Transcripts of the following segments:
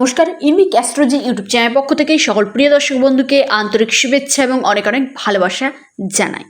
নমস্কার, unique astrology YouTube channel পক্ষ থেকে সকল প্রিয় দর্শক বন্ধুকে আন্তরিক শুভেচ্ছা এবং অনেক অনেক ভালোবাসা জানাই।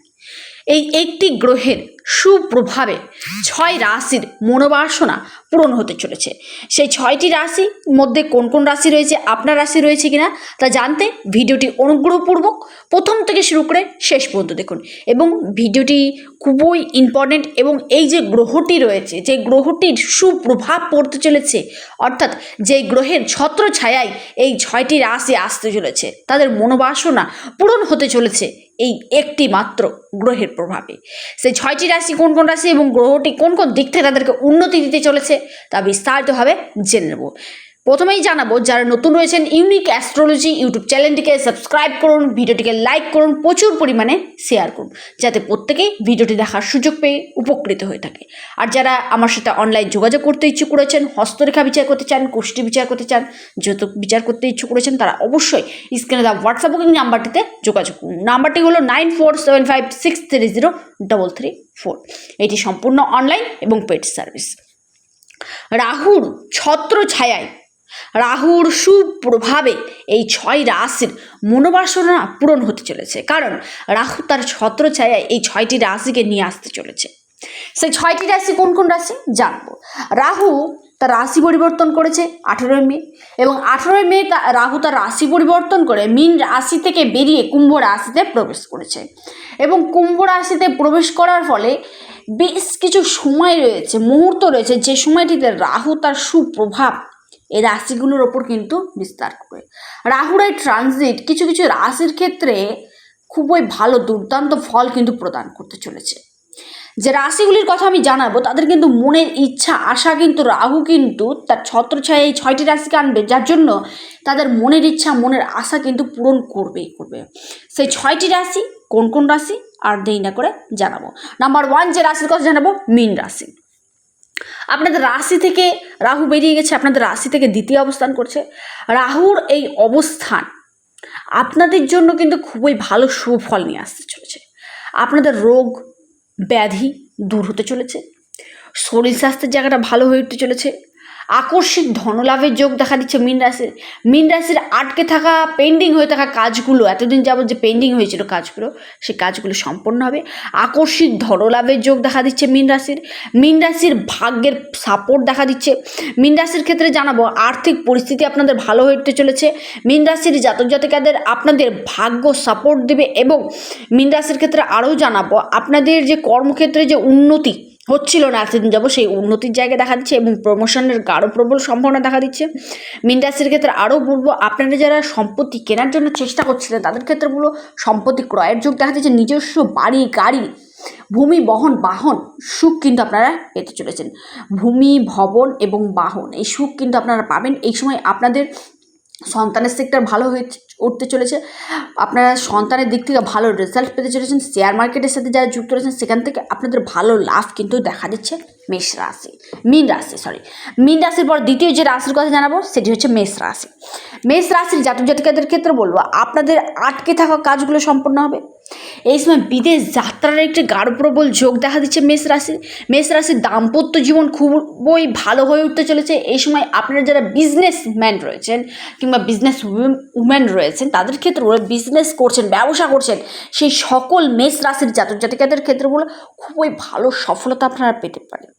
এই একটি গ্রহের সুপ্রভাবে ছয় রাশির মনোবাসনা পূরণ হতে চলেছে। সেই ছয়টি রাশি মধ্যে কোন কোন রাশি রয়েছে, আপনার রাশি রয়েছে কিনা তা জানতে ভিডিওটি অনুগ্রহপূর্বক প্রথম থেকে শুরু করে শেষ পর্যন্ত দেখুন। এবং ভিডিওটি খুবই ইম্পর্টেন্ট এবং এই যে গ্রহটি রয়েছে, যে গ্রহটির সুপ্রভাব পড়তে চলেছে, অর্থাৎ যে গ্রহের ছত্র ছায়ায় এই ছয়টি রাশি আসতে চলেছে, তাদের মনোবাসনা পূরণ হতে চলেছে এই একটি মাত্র গ্রহের প্রভাবে। সেই ছয়টি রাশি কোন কোন রাশি এবং গ্রহটি কোন কোন দিক থেকে তাদেরকে উন্নতি দিতে চলেছে তা বিস্তারিতভাবে জেনে নেব। প্রথমেই জানাব, যারা নতুন রয়েছেন ইউনিক অ্যাস্ট্রোলজি ইউটিউব চ্যানেলটিকে সাবস্ক্রাইব করুন, ভিডিওটিকে লাইক করুন, প্রচুর পরিমাণে শেয়ার করুন, যাতে প্রত্যেকেই ভিডিওটি দেখার সুযোগ পেয়ে উপকৃত হয়ে থাকে। আর যারা আমার সাথে অনলাইন যোগাযোগ করতে ইচ্ছুক করেছেন হস্তরেখা বিচার করতে চান কুষ্টি বিচার করতে চান, যৌতুক বিচার করতে ইচ্ছুক করেছেন তারা অবশ্যই স্ক্রিনে দেওয়া হোয়াটসঅ্যাপ বুকিং নাম্বারটিতে যোগাযোগ করুন। নাম্বারটি হলো nine four seven five six three zero double three four এটি সম্পূর্ণ অনলাইন এবং পেড সার্ভিস রাহুর ছত্র ছায়ায় রাহুর সুপ্রভাবে এই ছয় রাশির মনোবাসনা পূরণ হতে চলেছে। কারণ রাহু তার ছত্র ছায়ায় এই ছয়টি রাশিকে নিয়ে আসতে চলেছে। সেই ছয়টি রাশি কোন কোন রাশি? জানব। রাহু তার রাশি পরিবর্তন করেছে আঠেরোই মে এবং আঠেরোই মে তা- রাহু তার রাশি পরিবর্তন করে মীন রাশি থেকে বেরিয়ে কুম্ভ রাশিতে প্রবেশ করেছে এবং কুম্ভ রাশিতে প্রবেশ করার ফলে বেশ কিছু সময় রয়েছে, মুহূর্ত রয়েছে যে সময়টিতে রাহু তার সুপ্রভাব এই রাশিগুলোর ওপর কিন্তু বিস্তার করে। রাহুর এই ট্রানজিট কিছু কিছু রাশির ক্ষেত্রে খুবই ভালো দুর্দান্ত ফল কিন্তু প্রদান করতে চলেছে। যে রাশিগুলির কথা আমি জানাব, তাদের কিন্তু মনের ইচ্ছা, আশা কিন্তু রাহু কিন্তু তার ছত্রছায়া এই ছয়টি রাশিকে আনবে, যার জন্য তাদের মনের ইচ্ছা, মনের আশা কিন্তু পূরণ করবেই করবে। সেই ছয়টি রাশি কোন কোন রাশি? আর দেরি না করে জানাব। নাম্বার ওয়ান যে রাশির কথা জানাব, মীন রাশি। আপনাদের রাশি থেকে রাহু বেরিয়ে গেছে, আপনাদের রাশি থেকে দ্বিতীয় অবস্থান করছে। রাহুর এই অবস্থান আপনাদের জন্য কিন্তু খুবই ভালো সুফল নিয়ে আসতে চলেছে। আপনাদের রোগ ব্যাধি দূর হতে চলেছে। শরীর স্বাস্থ্যের জায়গাটা ভালো হয়ে উঠতে চলেছে। আকস্মিক ধনলাভের যোগ দেখা দিচ্ছে মীন রাশির। মীন রাশির আটকে থাকা পেন্ডিং হয়ে থাকা কাজগুলো, এতদিন যাবত যে পেন্ডিং হয়েছিল কাজগুলো, সেই কাজগুলো সম্পন্ন হবে। আকস্মিক ধনলাভের যোগ দেখা দিচ্ছে মীন রাশির। মীন রাশির ভাগ্যের সাপোর্ট দেখা দিচ্ছে। মীন রাশির ক্ষেত্রে জানাব, আর্থিক পরিস্থিতি আপনাদের ভালো উঠতে চলেছে। মীন রাশির জাতক জাতিকাদের আপনাদের ভাগ্য সাপোর্ট দেবে এবং মীন রাশির ক্ষেত্রে আরও জানাব, আপনাদের যে কর্মক্ষেত্রে যে উন্নতি হচ্ছিল না। এতদিন যাব সেই উন্নতির জায়গা দেখা দিচ্ছে এবং প্রমোশনের গাঢ় প্রবল সম্ভাবনা দেখা দিচ্ছে। মীন ক্ষেত্রে আরও বলব, আপনারা যারা সম্পত্তি কেনার জন্য চেষ্টা করছিলেন, তাদের ক্ষেত্রে বলব, সম্পত্তি ক্রয়ের যোগ দেখা দিচ্ছে। নিজস্ব বাড়ি, গাড়ি, ভূমি, বহন, বাহন, সুখ কিন্তু আপনারা পেতে চলেছেন। ভূমি, ভবন এবং বাহন, এই সুখ কিন্তু আপনারা পাবেন। এই সময় আপনাদের সন্তানের সেক্টর ভালো হয়ে উঠতে চলেছে। আপনারা সন্তানের দিক থেকে ভালো রেজাল্ট পেতে চলেছেন। শেয়ার মার্কেটের সাথে যারা যুক্ত রয়েছেন, সেখান থেকে আপনাদের ভালো লাভ কিন্তু দেখা দিচ্ছে মেষ রাশি, মীন রাশি সরি মীন রাশির পর দ্বিতীয় যে রাশির কথা জানাব, সেটি হচ্ছে মেষ রাশি। মেষ রাশির জাতক জাতিকাদের ক্ষেত্রে বলব, আপনাদের আটকে থাকা কাজগুলো সম্পন্ন হবে। এই সময় বিদেশ যাত্রার একটি গাঢ় যোগ দেখা দিচ্ছে মেষ রাশির মেষ রাশির দাম্পত্য জীবন খুবই ভালো হয়ে উঠতে চলেছে। এই সময় আপনারা যারা বিজনেসম্যান রয়েছেন কিংবা বিজনেস উম্যান রয়েছেন, তাদের ক্ষেত্রে ওরা বিজনেস করছেন, ব্যবসা করছেন, সেই সকল মেষ রাশির জাতক জাতিকাদের ক্ষেত্রগুলো খুবই ভালো সফলতা আপনারা পেতে পারেন।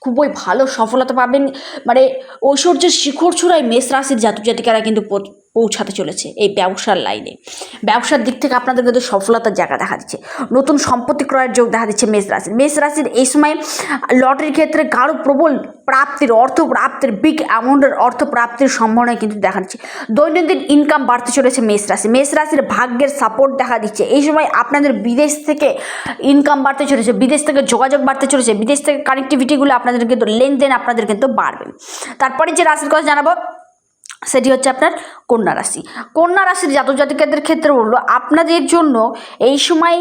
খুবই ভালো সফলতা পাবেন। মানে ঐশ্বর্যের শিখর ছুড়ায় মেষ রাশির জাতক জাতিকারা কিন্তু পৌঁছাতে চলেছে এই ব্যবসার লাইনে। ব্যবসার দিক থেকে আপনাদের কিন্তু সফলতার জায়গা দেখা দিচ্ছে। নতুন সম্পত্তি ক্রয়ের যোগ দেখা দিচ্ছে মেষ রাশির। মেষ রাশির এই সময় লটারির ক্ষেত্রে গাঢ় প্রবল প্রাপ্তির অর্থ, প্রাপ্তির বিগ অ্যামাউন্টের অর্থ প্রাপ্তির সম্ভাবনা কিন্তু দেখা দিচ্ছে। দৈনন্দিন ইনকাম বাড়তে চলেছে মেষ রাশি। মেষ রাশির ভাগ্যের সাপোর্ট দেখা দিচ্ছে। এই সময় আপনাদের বিদেশ থেকে ইনকাম বাড়তে চলেছে, বিদেশ থেকে যোগাযোগ বাড়তে চলেছে, বিদেশ থেকে কানেক্টিভিটিগুলো আপনাদের কিন্তু লেনদেন আপনাদের কিন্তু বাড়বে। তারপরে যে রাশির কথা জানাব সেটি হচ্ছে আপনার কন্যা রাশি। কন্যা রাশির জাতক জাতিকাদের ক্ষেত্রে বলল আপনাদের জন্য এই সময়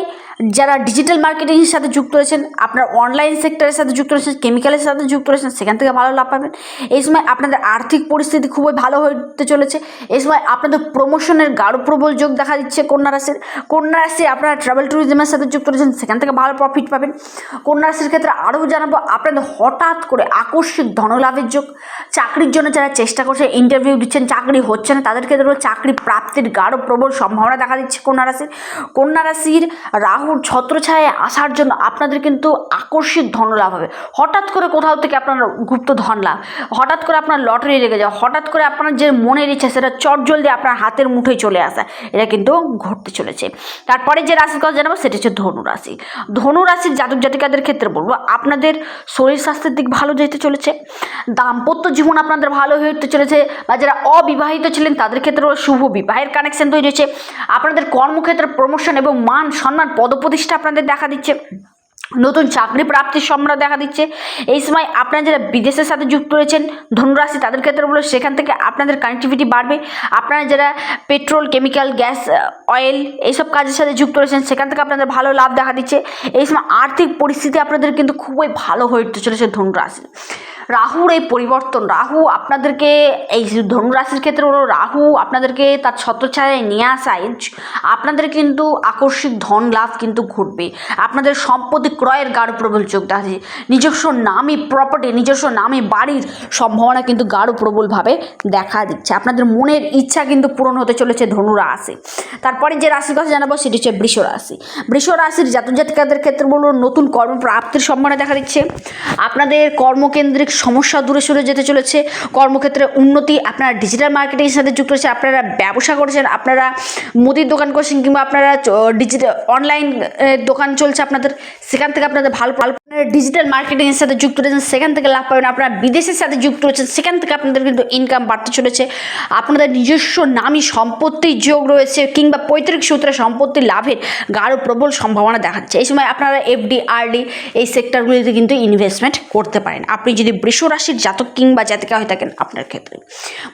যারা ডিজিটাল মার্কেটিংয়ের সাথে যুক্ত রয়েছেন, আপনার অনলাইন সেক্টরের সাথে যুক্ত রয়েছেন কেমিক্যালের সাথে যুক্ত রয়েছেন, সেখান থেকে ভালো লাভ পাবেন। এই সময় আপনাদের আর্থিক পরিস্থিতি খুবই ভালো হতে চলেছে। এই সময় আপনাদের প্রমোশনের গাঢ় প্রবল যোগ দেখা দিচ্ছে কন্যা রাশির। কন্যা রাশি আপনারা ট্রাভেল ট্যুরিজমের সাথে যুক্ত রয়েছেন, সেখান থেকে ভালো প্রফিট পাবেন। কন্যা রাশির ক্ষেত্রে আরও জানাব, আপনাদের হঠাৎ করে আকস্মিক ধনলাভের যোগ, চাকরির জন্য যারা চেষ্টা করছে ইন্টারভিউ দিচ্ছে করছেন, চাকরি হচ্ছে না তাদের ক্ষেত্রে চাকরি প্রাপ্তির গাঢ় প্রবল সম্ভাবনা দেখা দিচ্ছে কন্যা রাশির। কন্যা রাশির রাহুর ছত্রছায়ায় আসার জন্য আপনাদের কিন্তু আকস্মিক ধন লাভ হবে। হঠাৎ করে কোথাও থেকে আপনার গুপ্ত ধন লাভ, হঠাৎ করে আপনার লটারি লেগে যাওয়া, হঠাৎ করে আপনার যে মনের ইচ্ছা সেটা চটজলদি আপনার হাতের মুঠোয় চলে আসা, এটা কিন্তু ঘটতে চলেছে। তারপরে যে রাশির কথা জানাব, সেটা হচ্ছে ধনু রাশি। ধনু রাশির জাতক জাতিকাদের ক্ষেত্রে বলব, আপনাদের শরীর স্বাস্থ্যের দিক ভালো যেতে চলেছে, দাম্পত্য জীবন আপনাদের ভালো হয়ে উঠতে চলেছে, বা যারা অবিবাহিত ছিলেন, তাদের ক্ষেত্রেও শুভ বিবাহের কানেকশন তৈরি হয়েছে। আপনাদের কর্মক্ষেত্রে প্রমোশন এবং মান সম্মান পদপ্রতিষ্ঠা আপনাদের দেখা দিচ্ছে। নতুন চাকরি প্রাপ্তির সম্ভাবনা দেখা দিচ্ছে। এই সময় আপনারা যারা বিদেশের সাথে যুক্ত রয়েছেন, ধনুরাশি তাদের ক্ষেত্রে বলে সেখান থেকে আপনাদের কানেক্টিভিটি বাড়বে। আপনারা যারা পেট্রোল কেমিক্যাল গ্যাস অয়েল এইসব কাজের সাথে যুক্ত রয়েছেন, সেখান থেকে আপনাদের ভালো লাভ দেখা দিচ্ছে। এই সময় আর্থিক পরিস্থিতি আপনাদের কিন্তু খুবই ভালো হয়ে উঠতে চলেছে ধনুরাশি রাহুর এই পরিবর্তন, রাহু আপনাদেরকে এই ধনুরাশির ক্ষেত্রে হলো রাহু আপনাদেরকে তার ছত্রছায়ায় নিয়ে আসায় আপনাদের কিন্তু আকস্মিক ধন লাভ কিন্তু ঘটবে। আপনাদের সম্পত্তি ক্রয়ের গাঢ় প্রবল যোগ যাচ্ছে নিজস্ব নামে প্রপার্টি নিজস্ব নামে বাড়ির সম্ভাবনা কিন্তু গাঢ় প্রবলভাবে দেখা দিচ্ছে। আপনাদের মনের ইচ্ছা কিন্তু পূরণ হতে চলেছে ধনু রাশি। তারপরে যে রাশির কথা জানাব সেটি হচ্ছে বৃষ রাশি। বৃষ রাশির জাতক জাতিকাদের ক্ষেত্রে বলুন, নতুন কর্মপ্রাপ্তির সম্ভাবনা দেখা দিচ্ছে। আপনাদের কর্মকেন্দ্রিক সমস্যা দূরে সরে যেতে চলেছে। কর্মক্ষেত্রে উন্নতি, আপনারা ডিজিটাল মার্কেটিংয়ের সাথে যুক্ত রয়েছে আপনারা ব্যবসা করেছেন, আপনারা মুদির দোকান করেছেন কিংবা আপনারা ডিজিটাল অনলাইন দোকান চলছে আপনাদের, সেখান থেকে আপনাদের ভালো ভালো ডিজিটাল মার্কেটিংয়ের সাথে যুক্ত রয়েছেন, সেখান থেকে লাভ পাবেন। আপনারা বিদেশের সাথে যুক্ত রয়েছেন, সেখান থেকে আপনাদের কিন্তু ইনকাম বাড়তে চলেছে। আপনাদের নিজস্ব নামী সম্পত্তির যোগ রয়েছে কিংবা পৈতৃক সূত্রে সম্পত্তি লাভের গাঢ় প্রবল সম্ভাবনা দেখাচ্ছে। এই সময় আপনারা এফডি আরডি এই সেক্টরগুলিতে কিন্তু ইনভেস্টমেন্ট করতে পারেন। আপনি যদি বৃষ রাশির জাতক কিংবা জাতিকা হয়ে থাকেন আপনার ক্ষেত্রে।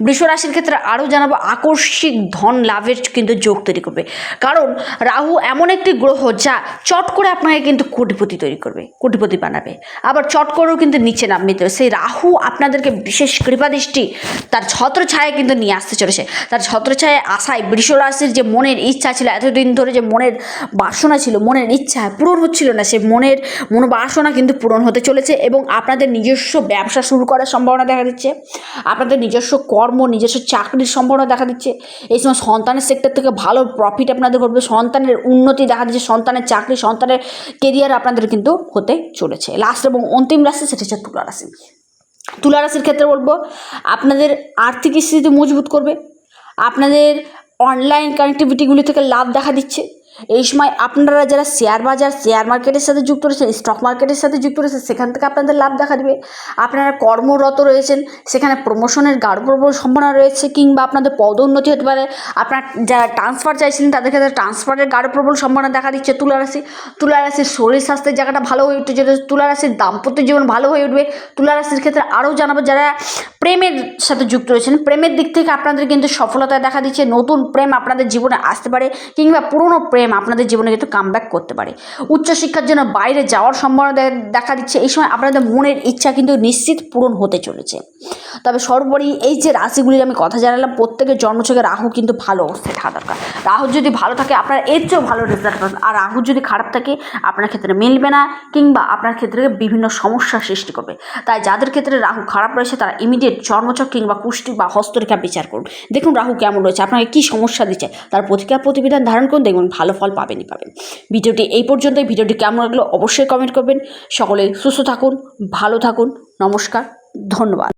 বৃষ রাশির ক্ষেত্রে আরও জানাব, আকস্মিক ধন লাভের কিন্তু যোগ তৈরি করবে। কারণ রাহু এমন একটি গ্রহ যা চট করে আপনাকে কিন্তু কোটিপতি তৈরি করবে। কোটিপতি বানাবে। আবার চট করেও কিন্তু নিচে দেবে সেই রাহু আপনাদেরকে বিশেষ কৃপাদৃষ্টি তার ছত্রছায়া কিন্তু নিয়ে আসতে চলেছে। তার ছত্রছায়ায় আশায় বৃষ রাশির যে মনের ইচ্ছা ছিল, এতদিন ধরে যে মনের বাসনা ছিল, মনের ইচ্ছা পূরণ হচ্ছিল না, সে মনের মনোবাসনা কিন্তু পূরণ হতে চলেছে এবং আপনাদের নিজস্ব ব্যবসা শুরু করার সম্ভাবনা দেখা দিচ্ছে। আপনাদের নিজস্ব কর্ম, নিজস্ব চাকরির সম্ভাবনা দেখা দিচ্ছে। এই সময় সন্তানের সেক্টর থেকে ভালো প্রফিট আপনাদের ঘটবে। সন্তানের উন্নতি দেখা দিচ্ছে। সন্তানের চাকরি, সন্তানের কেরিয়ার আপনাদের কিন্তু হতে চলেছে। লাস্ট এবং অন্তিম রাশি সেটা হচ্ছে তুলা রাশি। তুলা রাশির ক্ষেত্রে বলব, আপনাদের আর্থিক স্থিতি মজবুত করবে। আপনাদের অনলাইন কানেক্টিভিটিগুলি থেকে লাভ দেখা দিচ্ছে। এই সময় আপনারা যারা শেয়ার বাজার শেয়ার মার্কেটের সাথে যুক্ত রয়েছেন স্টক মার্কেটের সাথে যুক্ত রয়েছেন, সেখান থেকে আপনাদের লাভ দেখা দেবে। আপনারা কর্মরত রয়েছেন, সেখানে প্রমোশনের গাঢ় সম্ভাবনা রয়েছে কিংবা আপনাদের পদোন্নতি হতে পারে। আপনার যারা ট্রান্সফার চাইছিলেন, তাদের ক্ষেত্রে ট্রান্সফারের গাঢ় প্রবল সম্ভাবনা দেখা দিচ্ছে তুলা রাশি। তুলা রাশির শরীর স্বাস্থ্যের জায়গাটা ভালো হয়ে যেটা তুলা রাশির দাম্পত্য জীবন ভালো হয়ে উঠবে। তুলা রাশির ক্ষেত্রে আরও জানাব, যারা প্রেমের সাথে যুক্ত রয়েছেন, প্রেমের দিক থেকে আপনাদের কিন্তু সফলতা দেখা দিচ্ছে। নতুন প্রেম আপনাদের জীবনে আসতে পারে কিংবা পুরনো প্রেম আপনাদের জীবনে কিন্তু কামব্যাক করতে পারে। উচ্চশিক্ষার জন্য বাইরে যাওয়ার সম্ভাবনা দেখা দিচ্ছে। এই সময় আপনাদের মনের ইচ্ছা কিন্তু নিশ্চিত পূরণ হতে চলেছে। তবে সর্বোপরি এই যে রাশিগুলির আমি কথা জানালাম, প্রত্যেকের জন্মছকে রাহু কিন্তু ভালো অবস্থায় থাকা দরকার। রাহু যদি ভালো থাকে, আপনার এর চেয়েও ভালো রেজাল্ট পাবেন। আর রাহু যদি খারাপ থাকে, আপনার ক্ষেত্রে মিলবে না, কিংবা আপনার ক্ষেত্রে বিভিন্ন সমস্যার সৃষ্টি করবে। তাই যাদের ক্ষেত্রে রাহু খারাপ রয়েছে, তারা ইমিডিয়েট জন্মছক কিংবা কুষ্টি বা হস্তরেখা বিচার করুন। দেখুন রাহু কেমন রয়েছে, আপনাকে কী সমস্যা দিচ্ছে, তার প্রতিকার প্রতিবিধান ধারণ করুন। দেখবেন ভালো ফল পাবেনই পাবেন। ভিডিওটি এই পর্যন্তই। ভিডিওটি কেমন লাগল অবশ্যই কমেন্ট করবেন। সকলে সুস্থ থাকুন, ভালো থাকুন। নমস্কার, ধন্যবাদ।